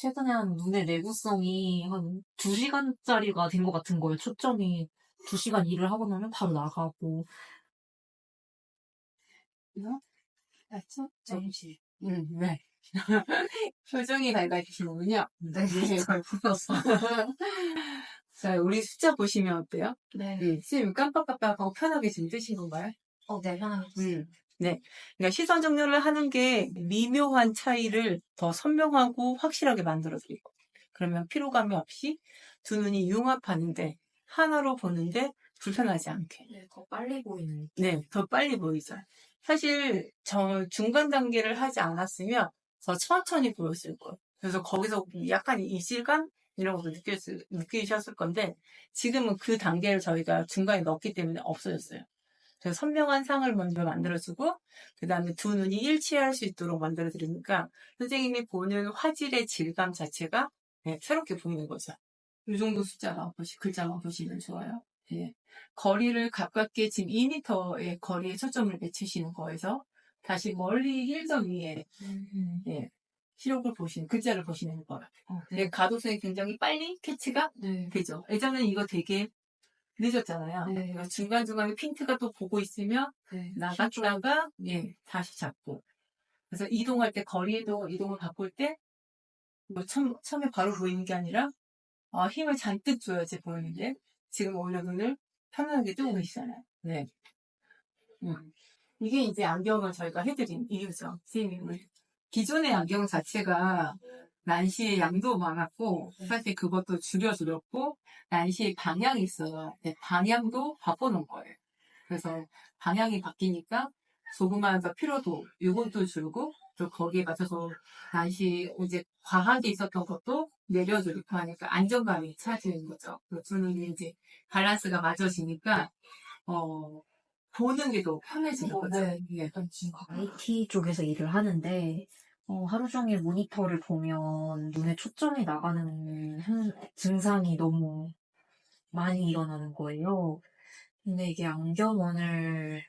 최근에 한 눈의 내구성이 한 2시간짜리가 된 것 같은 거예요. 초점이 2시간 일을 하고 나면 바로 나가고. 맞죠? 정시. 음, 네. 표정이 밝아지시는군요. 네, 잘 풀었어. 자, 우리 숫자 보시면 어때요? 네. 음, 선생님 깜빡깜빡하고 편하게 지금 뜨신 건가요? 어, 네, 편하게. 음, 네. 그러니까 시선 정렬을 하는 게 미묘한 차이를 더 선명하고 확실하게 만들어 드리고, 그러면 피로감이 없이 두 눈이 융합하는데, 하나로 보는데 불편하지 않게. 네, 더 빨리 보이는. 네, 더 빨리 보이죠. 사실 저 중간 단계를 하지 않았으면 더 천천히 보였을 거예요. 그래서 거기서 약간 이질감 이런 것도 느꼈을, 느끼셨을 건데 지금은 그 단계를 저희가 중간에 넣었기 때문에 없어졌어요. 그래서 선명한 상을 먼저 만들어주고 그 다음에 두 눈이 일치할 수 있도록 만들어드리니까 선생님이 보는 화질의 질감 자체가 네, 새롭게 보이는 거죠. 이 정도 숫자가 보시, 글자만 보시면 좋아요. 예. 거리를 가깝게 지금 2m의 거리에 초점을 맞추시는 거에서 다시 멀리 1점 위에 음, 예, 시력을 보시는 글자를 보시는 거예요. 어, 네, 가도성이 굉장히 빨리 캐치가 네. 되죠. 예전에 이거 되게 늦었잖아요. 네. 그러니까 중간중간에 핀트가 또 보고 있으면 네. 나갔다가 예, 다시 잡고 그래서 이동할 때 거리에도 이동을 바꿀 때뭐 처음, 처음에 바로 보이는 게 아니라 아, 힘을 잔뜩 줘야지 보이는데 지금 오히려 눈을 편안하게 뜨고 계시잖아요. 네. 음. 이게 이제 안경을 저희가 해드린 이유죠. 선생님을. 기존의 안경 자체가 난시의 양도 많았고 사실 그것도 줄여드렸고 난시의 방향이 있어요. 근데 방향도 바꿔놓은 거예요. 그래서 방향이 바뀌니까 조그마한 더 피로도 이것도 줄고 또 거기에 맞춰서 난시 이제 과하게 있었던 것도 내려주고 하니까 안정감이 차지는 거죠. 그두 눈이 이제 밸런스가 맞아지니까 어 보는 게 더 편해지는 어, 거죠. 네. 예. IT 쪽에서 일을 하는데 어, 하루 종일 모니터를 보면 눈에 초점이 나가는 현- 증상이 너무 많이 일어나는 거예요. 근데 이게 안경원을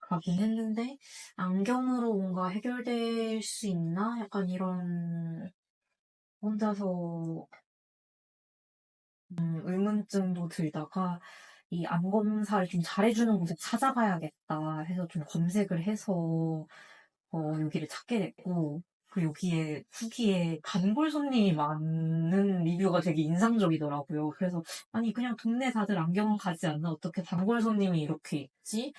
가긴 했는데 안경으로 뭔가 해결될 수 있나? 약간 이런 혼자서 음, 의문점도 들다가 이 암 검사를 좀 잘해주는 곳에 찾아가야겠다 해서 좀 검색을 해서 어, 여기를 찾게 됐고 그 여기에 후기에 단골 손님이 많은 리뷰가 되게 인상적이더라고요. 그래서 아니 그냥 동네 다들 안경원 가지 않나 어떻게 단골 손님이 이렇게 있지?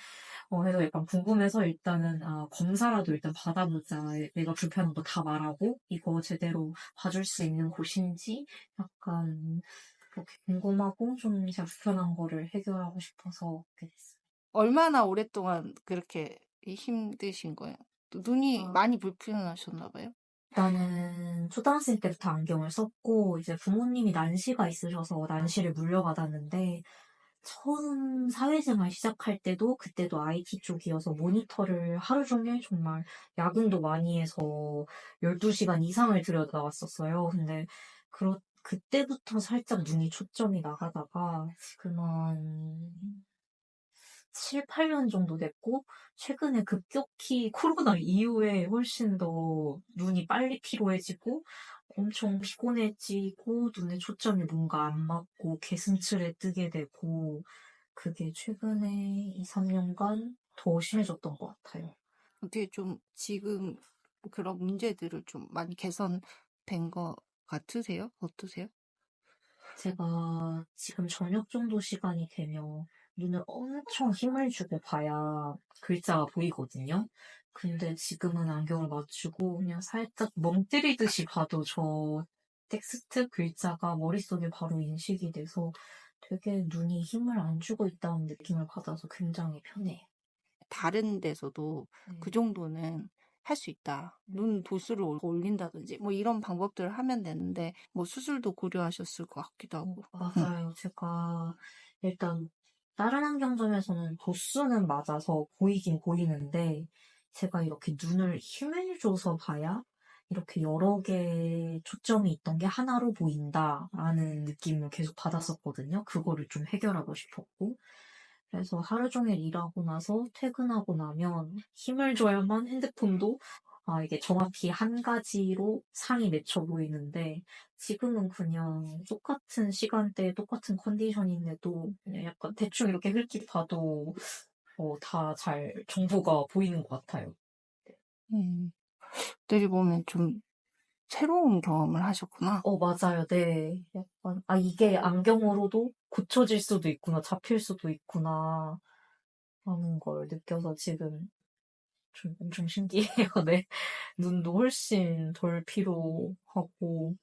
어, 해서 약간 궁금해서 일단은 아, 검사라도 일단 받아보자. 내가 불편한 거 다 말하고 이거 제대로 봐줄 수 있는 곳인지 약간 그렇게 궁금하고 좀 제가 불편한 거를 해결하고 싶어서 그렇게 됐어요. 얼마나 오랫동안 그렇게 힘드신 거예요? 또 눈이 아. 많이 불편하셨나 봐요? 나는 초등학생 때부터 안경을 썼고 이제 부모님이 난시가 있으셔서 난시를 물려받았는데 처음 사회생활 시작할 때도 그때도 IT 쪽이어서 모니터를 하루 종일 정말 야근도 많이 해서 12시간 이상을 들여다봤었어요. 근데 그렇 그때부터 살짝 눈이 초점이 나가다가 지금 한 7, 8년 정도 됐고 최근에 급격히 코로나 이후에 훨씬 더 눈이 빨리 피로해지고 엄청 피곤해지고 눈에 초점이 뭔가 안 맞고 개슴츠레 뜨게 되고 그게 최근에 2, 3년간 더 심해졌던 것 같아요. 어떻게 좀 지금 그런 문제들을 좀 많이 개선된 것 같으세요? 어떠세요? 제가 지금 저녁 정도 시간이 되면 눈을 엄청 힘을 주고 봐야 글자가 보이거든요. 근데 지금은 안경을 맞추고 그냥 살짝 멍 때리듯이 봐도 저 텍스트 글자가 머릿속에 바로 인식이 돼서 되게 눈이 힘을 안 주고 있다는 느낌을 받아서 굉장히 편해요. 다른 데서도 그 정도는 할 수 있다. 눈 도수를 올- 올린다든지 뭐 이런 방법들을 하면 되는데 뭐 수술도 고려하셨을 것 같기도 하고. 맞아요. 제가 일단 다른 안경점에서는 도수는 맞아서 보이긴 보이는데 제가 이렇게 눈을 힘을 줘서 봐야 이렇게 여러 개 초점이 있던 게 하나로 보인다라는 느낌을 계속 받았었거든요. 그거를 좀 해결하고 싶었고. 그래서 하루 종일 일하고 나서 퇴근하고 나면 힘을 줘야만 핸드폰도 아, 이게 정확히 한 가지로 상이 맺혀 보이는데, 지금은 그냥 똑같은 시간대에 똑같은 컨디션인데도 그냥 약간 대충 이렇게 흘낏 봐도 어, 다 잘 정보가 보이는 것 같아요. 음. 어떻게 보면 좀 새로운 경험을 하셨구나. 어, 맞아요. 네. 약간, 아, 이게 안경으로도 고쳐질 수도 있구나, 잡힐 수도 있구나, 하는 걸 느껴서 지금 신기해요. 네. 눈도 훨씬 덜 피로하고,